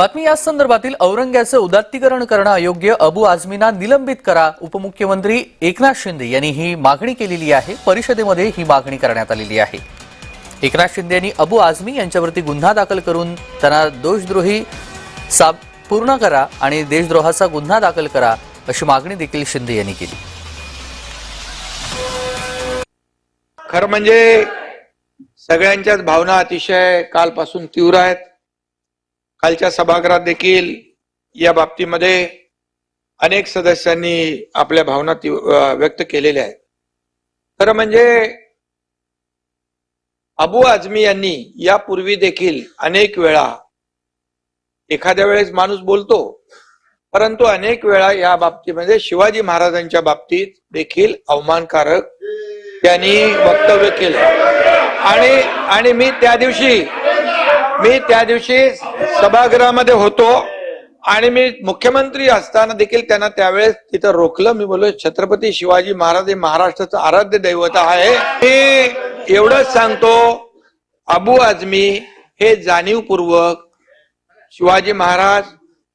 बातमी याच संदर्भातील औरंग्याचं उदात्तीकरण करणं अयोग्य अबू आझमींना निलंबित करा. उपमुख्यमंत्री एकनाथ शिंदे यांनी ही मागणी केलेली आहे. परिषदेमध्ये ही मागणी करण्यात आलेली आहे. एकनाथ शिंदे यांनी अबू आझमी यांच्यावरती गुन्हा दाखल करून त्यांना दोषद्रोही साब पूर्ण करा आणि देशद्रोहाचा गुन्हा दाखल करा अशी मागणी देखील शिंदे यांनी केली. खरं म्हणजे सगळ्यांच्याच भावना अतिशय कालपासून तीव्र आहेत. कालच्या सभागृहात देखील या बाबतीमध्ये अनेक सदस्यांनी आपल्या भावना व्यक्त केलेल्या आहेत. खरं म्हणजे अबू आझमी यांनी यापूर्वी देखील अनेक वेळा एखाद्या वेळेस माणूस बोलतो परंतु अनेक वेळा या बाबतीमध्ये शिवाजी महाराजांच्या बाबतीत देखील अवमानकारक त्यांनी वक्तव्य केलं. आणि आणि मी त्या दिवशी मी त्या दिवशी सभागृहामध्ये होतो आणि मी मुख्यमंत्री असताना देखील त्यांना त्यावेळेस तिथं रोखलं. मी बोललो छत्रपती शिवाजी महाराज हे महाराष्ट्राचं आराध्य दैवत आहे. मी एवढंच सांगतो अबू आझमी हे जाणीवपूर्वक शिवाजी महाराज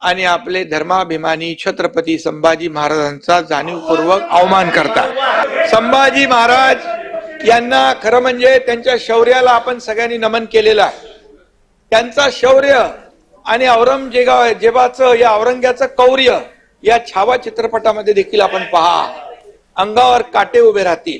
आणि आपले धर्माभिमानी छत्रपती संभाजी महाराजांचा जाणीवपूर्वक अवमान करतात. संभाजी महाराज यांना खरं म्हणजे त्यांच्या शौर्याला आपण सगळ्यांनी नमन केलेलं आहे. त्यांचा शौर्य आणि औरंगजेबाचं या औरंग्याचं कौर्य या छावा चित्रपटामध्ये देखील आपण पहा. अंगावर काटे उभे राहतील.